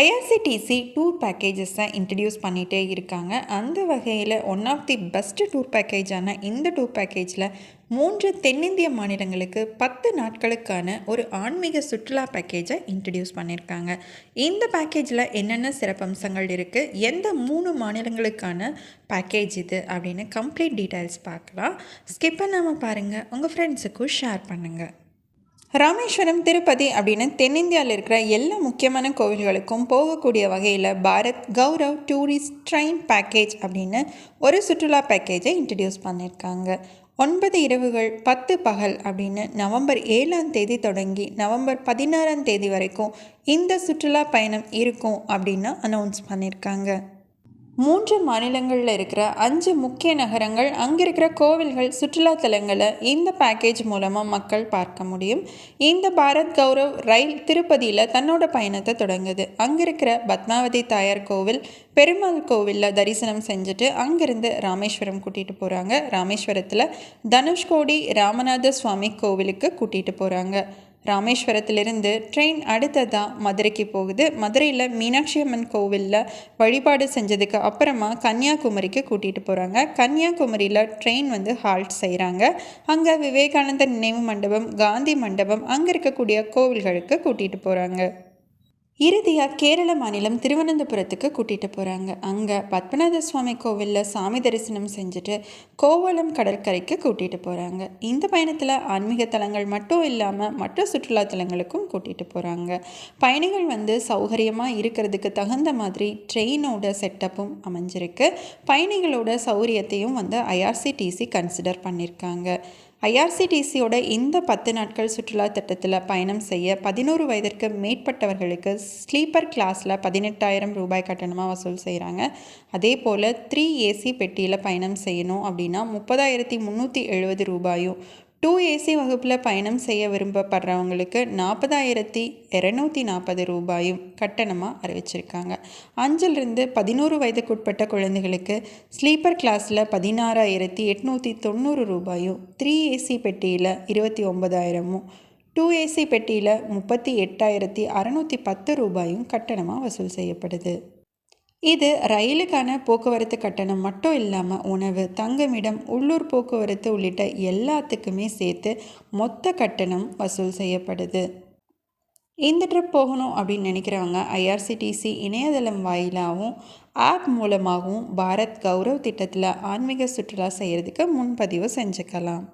IRCTC tour பேக்கேஜஸை introduce பண்ணிகிட்டே இருக்காங்க. அந்த வகையில் one of the best tour பேக்கேஜான இந்த டூர் பேக்கேஜில் மூன்று தென்னிந்திய மாநிலங்களுக்கு பத்து நாட்களுக்கான ஒரு ஆன்மீக சுற்றுலா பேக்கேஜை இன்ட்ரடியூஸ் பண்ணியிருக்காங்க இந்த பேக்கேஜில் என்னென்ன சிறப்பம்சங்கள் இருக்குது எந்த மூணு மாநிலங்களுக்கான பேக்கேஜ் இது? அப்படின்னு கம்ப்ளீட் டீட்டெயில்ஸ் பார்க்கலாம். ஸ்கிப் பண்ணாமல் பாருங்கள் உங்கள் ஃப்ரெண்ட்ஸுக்கும் ஷேர் பண்ணுங்கள் ராமேஸ்வரம் திருப்பதி அப்படின்னு தென்னிந்தியாவில் இருக்கிற எல்லா முக்கியமான கோவில்களுக்கும் போகக்கூடிய வகையில் Bharat Gaurav tourist train package அப்படின்னு ஒரு சுற்றுலா பேக்கேஜை இன்ட்ரடியூஸ் பண்ணியிருக்காங்க. ஒன்பது இரவுகள் பத்து பகல் அப்படின்னு நவம்பர் ஏழாம் தேதி தொடங்கி நவம்பர் பதினாறாம் தேதி வரைக்கும் இந்த சுற்றுலா பயணம் இருக்கும் அப்படின்னு அனௌன்ஸ் பண்ணியிருக்காங்க. மூன்று மாநிலங்களில் இருக்கிற அஞ்சு முக்கிய நகரங்கள் அங்கே இருக்கிற கோவில்கள் சுற்றுலாத்தலங்களை இந்த பேக்கேஜ் மூலமாக மக்கள் பார்க்க முடியும். இந்த பாரத் கௌரவ் ரயில் திருப்பதியில் தன்னோட பயணத்தை தொடங்குது. அங்கே இருக்கிற பத்மாவதி தாயார் கோவில் பெருமாள் கோவிலில் தரிசனம் செஞ்சுட்டு அங்கேருந்து ராமேஸ்வரம் கூட்டிகிட்டு போகிறாங்க ராமேஸ்வரத்தில் தனுஷ்கோடி ராமநாத சுவாமி கோவிலுக்கு கூட்டிகிட்டு போகிறாங்க ராமேஸ்வரத்திலிருந்து ட்ரெயின் அடுத்ததாக மதுரைக்கு போகுது. மதுரையில் மீனாட்சி அம்மன் கோவிலில் வழிபாடு செஞ்சதுக்கு அப்புறமா கன்னியாகுமரிக்கு கூட்டிகிட்டு போகிறாங்க கன்னியாகுமரியில் ட்ரெயின் வந்து ஹால்ட் செய்கிறாங்க அங்கே விவேகானந்தர் நினைவு மண்டபம் காந்தி மண்டபம் அங்கே இருக்கக்கூடிய கோவில்களுக்கு கூட்டிகிட்டு போகிறாங்க இறுதியாக கேரள மாநிலம் திருவனந்தபுரத்துக்கு கூட்டிகிட்டு போகிறாங்க அங்கே பத்மநாத சுவாமி கோவிலில் சாமி தரிசனம் செஞ்சுட்டு கோவளம் கடற்கரைக்கு கூட்டிகிட்டு போகிறாங்க இந்த பயணத்தில் ஆன்மீக தலங்கள் மட்டும் இல்லாமல் மற்ற சுற்றுலா தலங்களுக்கும் கூட்டிகிட்டு போகிறாங்க பயணிகள் வந்து சௌகரியமாக இருக்கிறதுக்கு தகுந்த மாதிரி ட்ரெயினோட செட்டப்பும் அமைஞ்சிருக்கு. பயணிகளோட சௌகரியத்தையும் வந்து ஐஆர்சிடிசி கன்சிடர் பண்ணியிருக்காங்க ஐஆர்சிடிசியோட இந்த பத்து நாட்கள் சுற்றுலா திட்டத்தில் பயணம் செய்ய பதினோரு வயதிற்கு மேற்பட்டவர்களுக்கு ஸ்லீப்பர் கிளாஸில் பதினெட்டாயிரம் ரூபாய் கட்டணமாக வசூல் செய்கிறாங்க அதே போல் த்ரீ ஏசி பெட்டியில் பயணம் செய்யணும் அப்படின்னா முப்பதாயிரத்தி முந்நூற்றி எழுபது ரூபாயும் டூ ஏசி வகுப்பில் பயணம் செய்ய விரும்பப்படுறவங்களுக்கு நாற்பதாயிரத்தி இரநூத்தி நாற்பது ரூபாயும் கட்டணமாக அறிவிச்சிருக்காங்க. அஞ்சிலிருந்து பதினோரு வயதுக்குட்பட்ட குழந்தைகளுக்கு ஸ்லீப்பர் கிளாஸில் பதினாறாயிரத்தி எட்நூற்றி தொண்ணூறு ரூபாயும் த்ரீ ஏசி பெட்டியில் இருபத்தி ஒன்பதாயிரமும் டூ ஏசி பெட்டியில் முப்பத்தி எட்டாயிரத்தி அறநூற்றி பத்து ரூபாயும் கட்டணமாக வசூல் செய்யப்படுது. இது ரயிலுக்கான போக்குவரத்து கட்டணம் மட்டும் இல்லாமல் உணவு தங்குமிடம் உள்ளூர் போக்குவரத்து உள்ளிட்ட எல்லாத்துக்குமே சேர்த்து மொத்த கட்டணம் வசூல் செய்யப்படுது. இந்த ட்ரிப் போகணும் அப்படின்னு நினைக்கிறவங்க ஐஆர்சிடிசி இணையதளம் வாயிலாகவும் ஆப் மூலமாகவும் பாரத் கௌரவ் திட்டத்தில் ஆன்மீக சுற்றுலா செய்கிறதுக்கு முன்பதிவு செஞ்சுக்கலாம்.